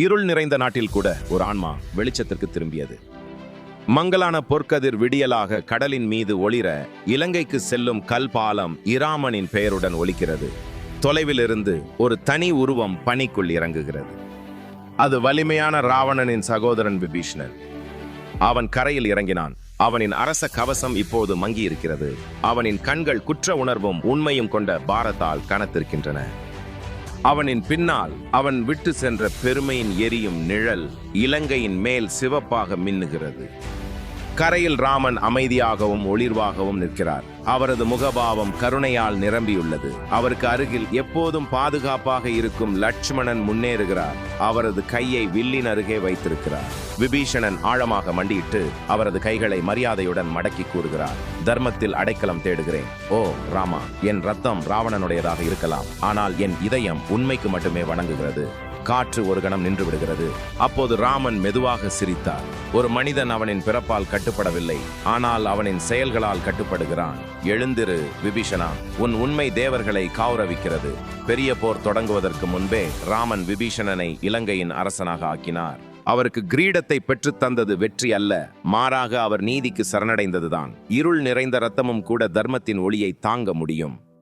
இருள் நிறைந்த நாட்டில் கூட ஒரு ஆன்மா வெளிச்சத்திற்கு திரும்பியது. மங்கலான பொற்கதிர் விடியலாக கடலின் மீது ஒளிர இலங்கைக்கு செல்லும் கல் பாலம் இராமனின் பெயருடன் ஒலிக்கிறது. தொலைவிலிருந்து ஒரு தனி உருவம் பனிக்குள் இறங்குகிறது. அது வலிமையான ராவணனின் சகோதரன் விபீஷ்ணன். அவன் கரையில் இறங்கினான். அவனின் அரச கவசம் இப்போது மங்கி இருக்கிறது அவனின் கண்கள் குற்ற உணர்வும் உண்மையும் கொண்ட பாரத்தால் கனத்திருக்கின்றன. அவனின் பின்னால் அவன் விட்டு சென்ற பெருமையின் எரியும் நிழல் இலங்கையின் மேல் சிவப்பாக மின்னுகிறது. கரையில் ராமன் அமைதியாகவும் ஒளிர்வாகவும் நிற்கிறார். அவரது முகபாவம் கருணையால் நிரம்பியுள்ளது. அவருக்கு அருகில் எப்போதும் பாதுகாப்பாக இருக்கும் லட்சுமணன் முன்னேறுகிறார். அவரது கையை வில்லின் அருகே வைத்திருக்கிறார். விபீஷணன் ஆழமாக மண்டியிட்டு அவரது கைகளை மரியாதையுடன் மடக்கி கூறுகிறார். தர்மத்தில் அடைக்கலம் தேடுகிறேன். ஓ ராமா என் ரத்தம் ராவணனுடையதாக இருக்கலாம். ஆனால் என் இதயம் உண்மைக்கு மட்டுமே வணங்குகிறது. காற்று ஒரு கணம் நின்று விடுகிறது அப்போது ராமன் மெதுவாக சிரித்தார். ஒரு மனிதன் அவனின் பிறப்பால் கட்டுப்படவில்லை. ஆனால் அவனின் செயல்களால் கட்டுப்படுகிறான். எழுந்திரு விபீஷணா. உன் உண்மை தேவர்களை காவுரவிக்கிறது பெரிய போர் தொடங்குவதற்கு முன்பே ராமன் விபீஷணனை இலங்கையின் அரசனாக ஆக்கினார். அவருக்கு கிரீடத்தை பெற்றுத்தந்தது வெற்றி அல்ல. மாறாக அவர் நீதிக்கு சரணடைந்ததுதான். இருள் நிறைந்த ரத்தமும் கூட தர்மத்தின் ஒளியை தாங்க முடியும்.